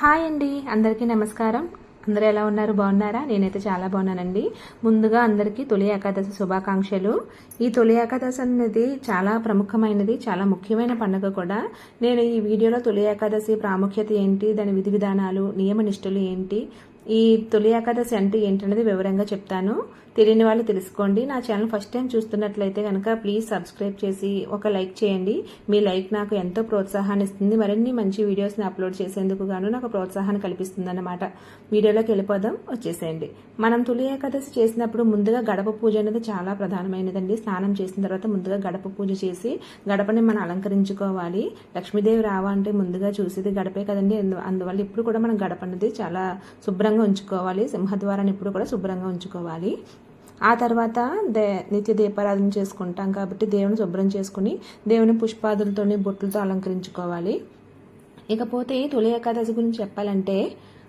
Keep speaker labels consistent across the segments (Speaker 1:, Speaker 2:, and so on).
Speaker 1: Hi అండి అందరికీ నమస్కారం. అందరూ ఎలా ఉన్నారు? బాగున్నారా? నేనైతే చాలా బాగున్నానండి. ముందుగా అందరికీ తొలి ఏకాదశి శుభాకాంక్షలు. ఈ తొలి ఏకాదశి అనేది చాలా ప్రముఖమైనది చాలా ముఖ్యమైన పండుగ కూడా. నేను ఈ వీడియోలో తొలి ఏకాదశి ప్రాముఖ్యత ఏంటి దాని విధి విధానాలు నియమ నిష్ఠలు ఏంటి ఈ తొలి ఏకాదశి అంటే ఏంటనేది వివరంగా చెప్తాను. తెలియని వాళ్ళు తెలుసుకోండి. నా ఛానల్ ఫస్ట్ టైం చూస్తున్నట్లయితే కనుక ప్లీజ్ సబ్స్క్రైబ్ చేసి ఒక లైక్ చేయండి. మీ లైక్ నాకు ఎంతో ప్రోత్సాహాన్ని ఇస్తుంది. మరిన్ని మంచి వీడియోస్ని అప్లోడ్ చేసేందుకు గాను నాకు ప్రోత్సాహాన్ని కల్పిస్తుందన్నమాట. వీడియోలోకి వెళ్ళిపోదాం. వచ్చేసేయండి. మనం తొలి ఏకాదశి చేసినప్పుడు ముందుగా గడప పూజ అనేది చాలా ప్రధానమైనదండి. స్నానం చేసిన తర్వాత ముందుగా గడప పూజ చేసి గడపని మనం అలంకరించుకోవాలి. లక్ష్మీదేవి రావాలంటే ముందుగా చూసేది గడపే కదండి. అందువల్ల ఇప్పుడు కూడా మనం గడప అనేది చాలా శుభ్రంగా ఉంచుకోవాలి. సింహద్వారాన్ని ఇప్పుడు కూడా శుభ్రంగా ఉంచుకోవాలి. ఆ తర్వాత దే నిత్య దీపారాధన చేసుకుంటాం కాబట్టి దేవుని శుభ్రం చేసుకుని దేవుని పుష్పాదులతోని బొట్లతో అలంకరించుకోవాలి. ఇకపోతే తొలి ఏకాదశి గురించి చెప్పాలంటే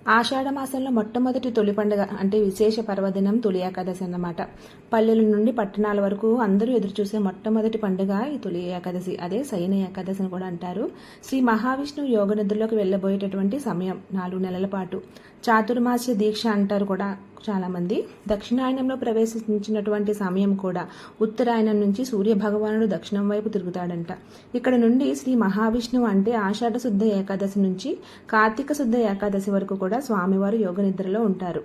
Speaker 1: ఆషాఢ మాసంలో మొట్టమొదటి తొలి పండుగ అంటే విశేష పర్వదినం తొలి ఏకాదశి అన్నమాట. పల్లెల నుండి పట్టణాల వరకు అందరూ ఎదురుచూసే మొట్టమొదటి పండుగ ఈ తొలి ఏకాదశి. అదే శయన ఏకాదశి అని కూడా అంటారు. శ్రీ మహావిష్ణువు యోగ నిద్రలోకి వెళ్ళబోయేటటువంటి సమయం నాలుగు నెలల పాటు. చాతుర్మాస్య దీక్ష అంటారు కూడా చాలామంది. దక్షిణాయనంలో ప్రవేశించినటువంటి సమయం కూడా ఉత్తరాయణం నుంచి సూర్య భగవానుడు దక్షిణం వైపు తిరుగుతాడంట. ఇక్కడ నుండి శ్రీ మహావిష్ణువు అంటే ఆషాఢ శుద్ధ ఏకాదశి నుంచి కార్తీక శుద్ధ ఏకాదశి వరకు కూడా స్వామివారు యోగ నిద్రలో ఉంటారు.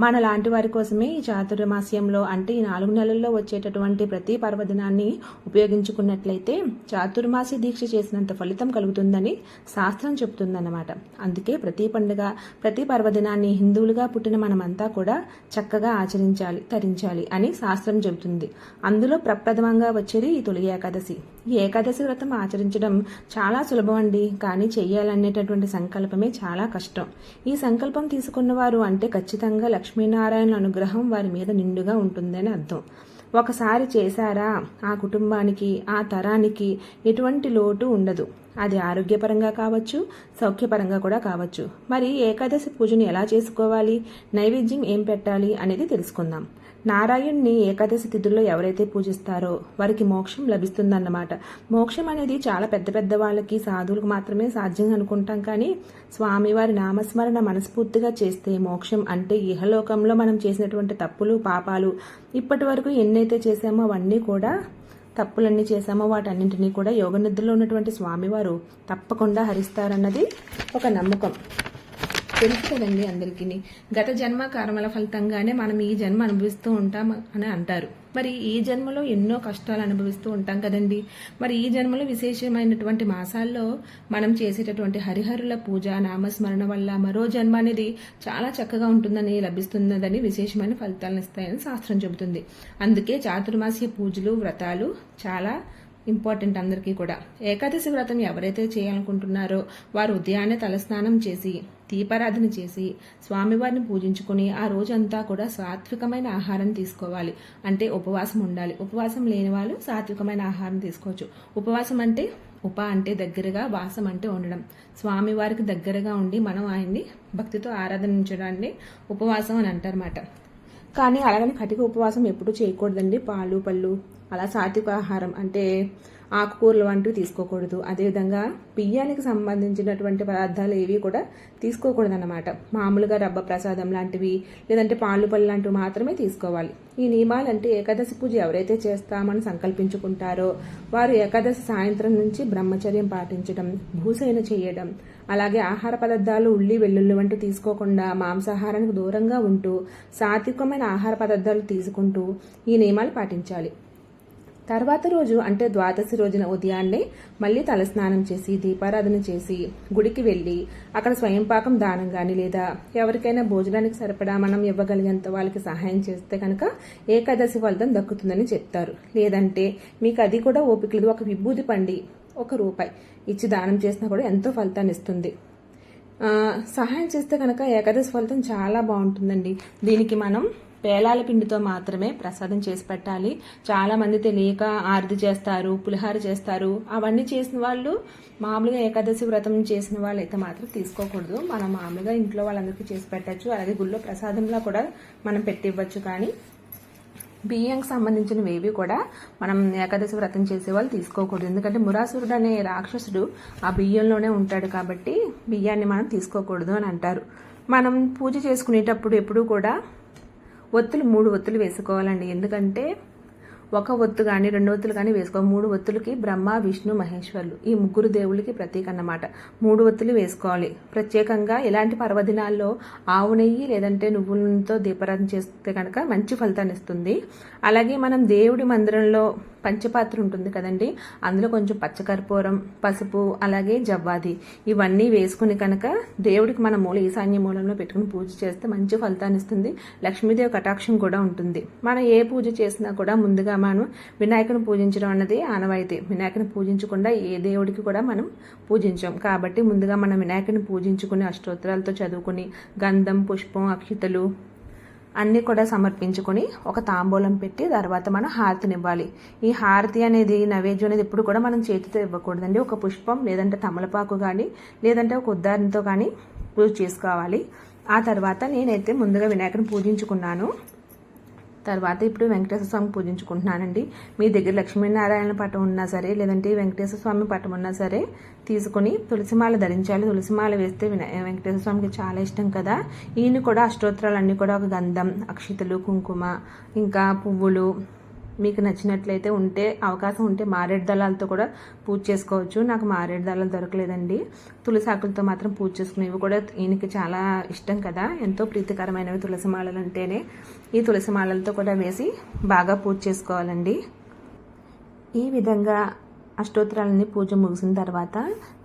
Speaker 1: మన లాంటి వారి కోసమే ఈ చాతుర్మాస్యంలో అంటే ఈ నాలుగు నెలల్లో వచ్చేటటువంటి ప్రతి పర్వదినాన్ని ఉపయోగించుకున్నట్లయితే చాతుర్మాసి దీక్ష చేసినంత ఫలితం కలుగుతుందని శాస్త్రం చెబుతుందన్నమాట. అందుకే ప్రతి పండుగ ప్రతి పర్వదినాన్ని హిందువులుగా పుట్టిన మనమంతా కూడా చక్కగా ఆచరించాలి తరించాలి అని శాస్త్రం చెబుతుంది. అందులో ప్రప్రథమంగా వచ్చేది ఈ తొలి ఏకాదశి. ఈ ఏకాదశి వ్రతం ఆచరించడం చాలా సులభం అండి కానీ చెయ్యాలనేటటువంటి సంకల్పమే చాలా కష్టం. ఈ సంకల్పం తీసుకున్నవారు అంటే ఖచ్చితంగా లక్ష్మీనారాయణ అనుగ్రహం వారి మీద నిండుగా ఉంటుందని అర్థం. ఒకసారి చేశారా? ఆ కుటుంబానికి ఆ తరానికి ఎటువంటి లోటు ఉండదు. అది ఆరోగ్యపరంగా కావచ్చు సౌఖ్యపరంగా కూడా కావచ్చు. మరి ఏకాదశి పూజను ఎలా చేసుకోవాలి? నైవేద్యం ఏం పెట్టాలి అనేది తెలుసుకుందాం. నారాయణ్ణి ఏకాదశి తిథుల్లో ఎవరైతే పూజిస్తారో వారికి మోక్షం లభిస్తుందన్నమాట. మోక్షం అనేది చాలా పెద్ద పెద్ద వాళ్ళకి సాధువులకు మాత్రమే సాధ్యం అనుకుంటాం కానీ స్వామివారి నామస్మరణ మనస్ఫూర్తిగా చేస్తే మోక్షం అంటే ఇహలోకంలో మనం చేసినటువంటి తప్పులు పాపాలు ఇప్పటి వరకు ఎన్నైతే చేసామో అవన్నీ కూడా తప్పులన్నీ చేశామో వాటన్నింటినీ కూడా యోగ నిద్రలో ఉన్నటువంటి స్వామివారు తప్పకుండా హరిస్తారన్నది ఒక నమ్మకం. తెలుసు కదండి అందరికీ గత జన్మ కర్మల ఫలితంగానే మనం ఈ జన్మ అనుభవిస్తూ ఉంటాం అని అంటారు. మరి ఈ జన్మలో ఎన్నో కష్టాలు అనుభవిస్తూ ఉంటాం కదండి. మరి ఈ జన్మలో విశేషమైనటువంటి మాసాల్లో మనం చేసేటటువంటి హరిహరుల పూజ నామస్మరణ వల్ల మరో జన్మ అనేది చాలా చక్కగా ఉంటుందని లభిస్తున్నదని విశేషమైన ఫలితాలను ఇస్తాయని శాస్త్రం చెబుతుంది. అందుకే చాతుర్మాస్య పూజలు వ్రతాలు చాలా ఇంపార్టెంట్ అందరికీ కూడా. ఏకాదశి వ్రతం ఎవరైతే చేయాలనుకుంటున్నారో వారు ఉదయాన్నే తలస్నానం చేసి దీపారాధన చేసి స్వామివారిని పూజించుకుని ఆ రోజంతా కూడా సాత్వికమైన ఆహారం తీసుకోవాలి. అంటే ఉపవాసం ఉండాలి. ఉపవాసం లేని వాళ్ళు సాత్వికమైన ఆహారం తీసుకోవచ్చు. ఉపవాసం అంటే ఉప అంటే దగ్గరగా వాసం అంటే ఉండడం. స్వామివారికి దగ్గరగా ఉండి మనం ఆయన్ని భక్తితో ఆరాధించడాన్ని ఉపవాసం అని అంటారన్నమాట. కానీ అలాగని కటిక ఉపవాసం ఎప్పుడూ చేయకూడదండి. పాలు పళ్ళు అలా సాత్విక ఆహారం అంటే ఆకుకూరలు వంటివి తీసుకోకూడదు. అదేవిధంగా బియ్యానికి సంబంధించినటువంటి పదార్థాలు ఏవి కూడా తీసుకోకూడదు అన్నమాట మామూలుగా రబ్బ ప్రసాదం లాంటివి లేదంటే పాలు పళ్ళు లాంటివి మాత్రమే తీసుకోవాలి. ఈ నియమాలు అంటే ఏకాదశి పూజ ఎవరైతే చేస్తామని సంకల్పించుకుంటారో వారు ఏకాదశి సాయంత్రం నుంచి బ్రహ్మచర్యం పాటించడం భూసైన చేయడం అలాగే ఆహార పదార్థాలు ఉల్లి వెల్లుల్లి వంటి తీసుకోకుండా మాంసాహారానికి దూరంగా ఉంటూ సాత్వికమైన ఆహార పదార్థాలు తీసుకుంటూ ఈ నియమాలు పాటించాలి. తర్వాత రోజు అంటే ద్వాదశి రోజున ఉదయాన్నే మళ్ళీ తలస్నానం చేసి దీపారాధన చేసి గుడికి వెళ్ళి అక్కడ స్వయం పాకం దానం కానీ లేదా ఎవరికైనా భోజనానికి సరిపడా మనం ఇవ్వగలిగేంత వాళ్ళకి సహాయం చేస్తే కనుక ఏకాదశి ఫలితం దక్కుతుందని చెప్తారు. లేదంటే మీకు అది కూడా ఓపిక లేదు. ఒక విభూతి పండి ఒక రూపాయి ఇచ్చి దానం చేసినా కూడా ఎంతో ఫలితాన్ని ఇస్తుంది. సహాయం చేస్తే కనుక ఏకాదశి ఫలితం చాలా బాగుంటుందండి. దీనికి మనం పేలాల పిండితో మాత్రమే ప్రసాదం చేసి పెట్టాలి. చాలా మంది తెలియక ఆరతి చేస్తారు పులిహార చేస్తారు. అవన్నీ చేసిన వాళ్ళు మామూలుగా ఏకాదశి వ్రతం చేసిన వాళ్ళు అయితే మాత్రం తీసుకోకూడదు. మనం మామూలుగా ఇంట్లో వాళ్ళందరికీ చేసి పెట్టచ్చు. అలాగే గుళ్ళో ప్రసాదంలా కూడా మనం పెట్టి ఇవ్వచ్చు కానీ బియ్యంకి సంబంధించినవి ఏవి కూడా మనం ఏకాదశి వ్రతం చేసే వాళ్ళు తీసుకోకూడదు. ఎందుకంటే మురాసురుడు అనే రాక్షసుడు ఆ బియ్యంలోనే ఉంటాడు కాబట్టి బియ్యాన్ని మనం తీసుకోకూడదు అని అంటారు. మనం పూజ చేసుకునేటప్పుడు ఎప్పుడూ కూడా ఒత్తులు మూడు ఒత్తులు వేసుకోవాలండి. ఎందుకంటే ఒక ఒత్తు కానీ రెండు ఒత్తులు కానీ వేసుకో మూడు ఒత్తులకి బ్రహ్మ విష్ణు మహేశ్వరులు. ఈ ముగ్గురు దేవుళ్ళకి ప్రతీక అన్నమాట మూడు ఒత్తులు వేసుకోవాలి. ప్రత్యేకంగా ఇలాంటి పర్వదినాల్లో ఆవు నెయ్యి లేదంటే నువ్వులతో దీపారాధన చేస్తే కనుక మంచి ఫలితాన్ని ఇస్తుంది. అలాగే మనం దేవుడి మందిరంలో పంచపాత్ర ఉంటుంది కదండి. అందులో కొంచెం పచ్చకర్పూరం పసుపు అలాగే జవ్వాది. ఇవన్నీ వేసుకుని కనుక దేవుడికి మన మూల ఈశాన్య మూలంలో పెట్టుకుని పూజ చేస్తే మంచి ఫలితాన్ని ఇస్తుంది. లక్ష్మీదేవి కటాక్షం కూడా ఉంటుంది. మనం ఏ పూజ చేసినా కూడా ముందుగా మనం వినాయకుని పూజించడం అన్నది ఆనవాయితీ. వినాయకుని పూజించకుండా ఏ దేవుడికి కూడా మనం పూజించాం. కాబట్టి ముందుగా మనం వినాయకుని పూజించుకుని అష్టోత్తరాలతో చదువుకుని గంధం పుష్పం అక్షితలు అన్నీ కూడా సమర్పించుకొని ఒక తాంబూలం పెట్టి తర్వాత మనం హారతినివ్వాలి ఈ హారతి అనేది నైవేద్యం అనేది ఎప్పుడు కూడా మనం చేతితో ఇవ్వకూడదండి. ఒక పుష్పం లేదంటే తమలపాకు కానీ లేదంటే ఒక ఉద్దారంతో కానీ పూజ చేసుకోవాలి. ఆ తర్వాత నేనైతే ముందుగా వినాయకుని పూజించుకున్నాను. తర్వాత ఇప్పుడు వెంకటేశ్వర స్వామి పూజించుకుంటున్నానండి. మీ దగ్గర లక్ష్మీనారాయణ పటం ఉన్నా సరే లేదంటే వెంకటేశ్వర స్వామి పటం ఉన్నా సరే తీసుకుని తులసిమాల ధరించాలి. తులసిమాల వేస్తే వెంకటేశ్వర స్వామికి చాలా ఇష్టం కదా. ఈయన కూడా అష్టోత్తరాలు అన్నీ కూడా ఒక గంధం అక్షితలు కుంకుమ ఇంకా పువ్వులు మీకు నచ్చినట్లయితే ఉంటే అవకాశం ఉంటే మారేడు దళాలతో కూడా పూజ చేసుకోవచ్చు. నాకు మారేడు దళాలు దొరకలేదండి. తులసి ఆకులతో మాత్రం పూజ చేసుకునేవి కూడా ఈయనకి చాలా ఇష్టం కదా. ఎంతో ప్రీతికరమైనవి తులసి మాలలు అంటేనే. ఈ తులసి మాలలతో కూడా వేసి బాగా పూజ చేసుకోవాలండి. ఈ విధంగా అష్టోత్తరాలని పూజ ముగిసిన తర్వాత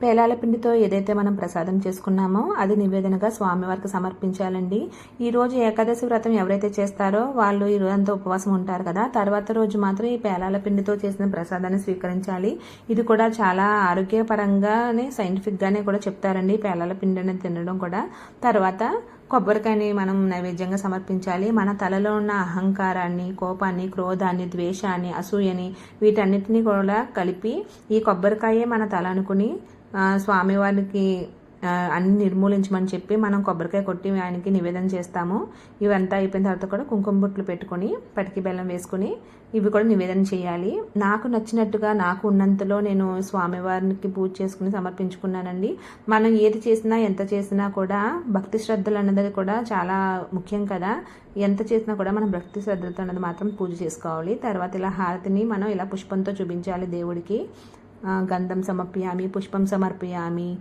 Speaker 1: పేలాల పిండితో ఏదైతే మనం ప్రసాదం చేసుకున్నామో అది నివేదనగా స్వామివారికి సమర్పించాలండి. ఈ రోజు ఏకాదశి వ్రతం ఎవరైతే చేస్తారో వాళ్ళు ఈ రోజంతా ఉపవాసం ఉంటారు కదా. తర్వాత రోజు మాత్రం ఈ పేలాల పిండితో చేసిన ప్రసాదాన్ని స్వీకరించాలి. ఇది కూడా చాలా ఆరోగ్యపరంగానే సైంటిఫిక్గానే కూడా చెప్తారండి పేలాల పిండి అనేది తినడం కూడా. తర్వాత కొబ్బరికాయని మనం నైవేద్యంగా సమర్పించాలి. మన తలలో ఉన్న అహంకారాన్ని కోపాన్ని క్రోధాన్ని ద్వేషాన్ని అసూయని వీటన్నిటిని కూడా కలిపి ఈ కొబ్బరికాయే మన తల అనుకుని స్వామివారికి అన్ని నిర్మూలించమని చెప్పి మనం కొబ్బరికాయ కొట్టి ఆయనకి నివేదన చేస్తాము. ఇవంతా అయిపోయిన తర్వాత కూడా కుంకుమ బుట్లు పెట్టుకొని పటికి బెల్లం వేసుకొని ఇవి కూడా నివేదన చేయాలి. నాకు నచ్చినట్టుగా నాకు ఉన్నంతలో నేను స్వామివారికి పూజ చేసుకుని సమర్పించుకున్నానండి. మనం ఏది చేసినా ఎంత చేసినా కూడా భక్తి శ్రద్ధలు అన్నది కూడా చాలా ముఖ్యం కదా. ఎంత చేసినా కూడా మనం భక్తి శ్రద్ధలతో అన్నది మాత్రం పూజ చేసుకోవాలి. తర్వాత ఇలా హారతిని మనం ఇలా పుష్పంతో చూపించాలి దేవుడికి. గంధం సమర్పయామి పుష్పం సమర్పయామి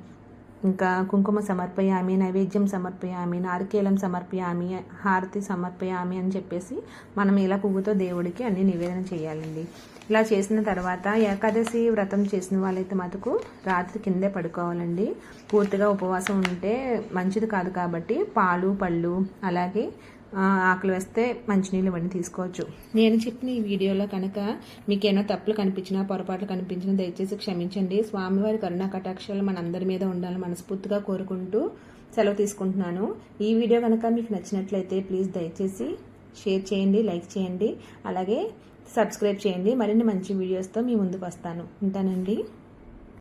Speaker 1: ఇంకా కుంకుమ సమర్పయామి నైవేద్యం సమర్పయామి నారికేలం సమర్పయామి హారతి సమర్పయామి అని చెప్పేసి మనం ఇలా పువ్వుతో దేవుడికి అన్ని నివేదన చేయాలండి. ఇలా చేసిన తర్వాత ఏకాదశి వ్రతం చేసిన వాళ్ళైతే మటుకు రాత్రి కిందే పడుకోవాలండి. పూర్తిగా ఉపవాసం ఉంటే మంచిది కాదు కాబట్టి పాలు పళ్ళు అలాగే ఆకలి వేస్తే మంచినీళ్ళు ఇవన్నీ తీసుకోవచ్చు. నేను చెప్పిన ఈ వీడియోలో కనుక మీకు ఏమైనా తప్పులు కనిపించినా పొరపాట్లు కనిపించినా దయచేసి క్షమించండి. స్వామివారి కరుణా కటాక్షాలు మన అందరి మీద ఉండాలని మనస్ఫూర్తిగా కోరుకుంటూ సెలవు తీసుకుంటున్నాను. ఈ వీడియో కనుక మీకు నచ్చినట్లయితే ప్లీజ్ దయచేసి షేర్ చేయండి లైక్ చేయండి అలాగే సబ్స్క్రైబ్ చేయండి. మరిన్ని మంచి వీడియోస్తో మీ ముందుకు వస్తాను. ఉంటానండి.